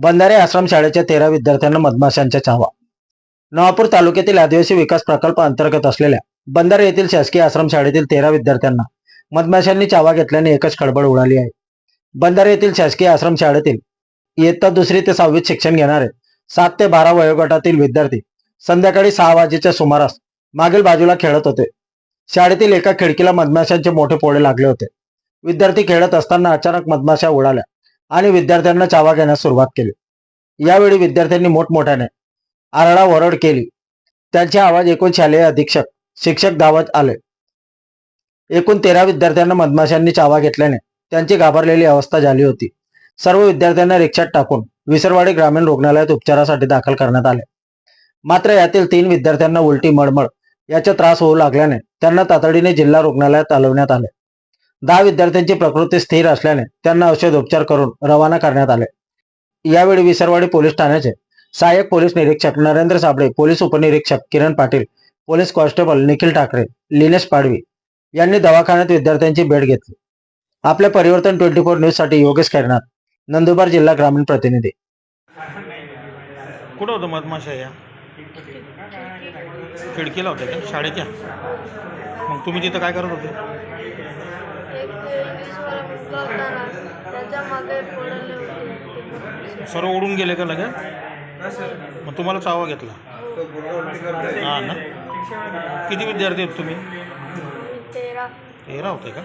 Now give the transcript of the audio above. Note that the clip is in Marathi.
बंधारे आश्रम शाळेच्या तेरा विद्यार्थ्यांना मधमाशांच्या चावा. नवापूर तालुक्यातील आदिवासी विकास प्रकल्प अंतर्गत असलेल्या बंधारे येथील शासकीय आश्रम शाळेतील तेरा विद्यार्थ्यांना मधमाशांनी चावा घेतल्याने एकच खळबळ उडाली आहे. बंधारे येथील शासकीय आश्रम शाळेतील इयत्ता दुसरी ते सहावीत शिक्षण घेणारे सात ते बारा वयोगटातील विद्यार्थी संध्याकाळी सहा वाजेच्या सुमारास मागील बाजूला खेळत होते. शाळेतील एका खिडकीला मधमाशांचे मोठे पोळे लागले होते. विद्यार्थी खेळत असताना अचानक मधमाशा उडाल्या. आणि विद्यार्थ्यांना चावा घेण्यास सुरुवात केली. यावेळी विद्यार्थ्यांनी मोठमोठ्याने आरडा ओरड केली. त्यांचे आवाज एकूण शालेय अधीक्षक शिक्षक धावत आले. एकूण तेरा विद्यार्थ्यांना मधमाशांनी चावा घेतल्याने त्यांची घाबरलेली अवस्था झाली होती. सर्व विद्यार्थ्यांना रिक्षात टाकून विसरवाडी ग्रामीण रुग्णालयात उपचारासाठी दाखल करण्यात आले. मात्र यातील तीन विद्यार्थ्यांना उलटी मळमळ याचा त्रास होऊ लागल्याने त्यांना तातडीने जिल्हा रुग्णालयात चालवण्यात आले. दहा विद्यार्थ्यांची प्रकृती स्थिर असल्याने त्यांना औषधोपचार करून रवाना करण्यात आले. यावेळी विसरवाडी पोलीस ठाण्याचे सहाय्यक पोलीस निरीक्षक नरेंद्र साबळे पोलीस उपनिरीक्षक किरण पाटील पोलीस कॉन्स्टेबल निखिल ठाकरे लिनेश पाडवी यांनी दवाखान्यात विद्यार्थ्यांची भेट घेतली. आपल्या परिवर्तन ट्वेंटी फोर न्यूजसाठी योगेश करणार नंदुरबार जिल्हा ग्रामीण प्रतिनिधी. कुठं होतं मधमाशा या? खिडकीला होत्या का? शाळेच्या मग तुम्ही तिथं काय करत होते एक इंग्लिशवाला मुलगा होता ना त्याच्यामागे पडले होते सर्व उडून गेले का लगेच? मग तुम्हाला चावा घेतला. हां ना? किती विद्यार्थी आहेत तुम्ही? तेरा. तेरा होते का?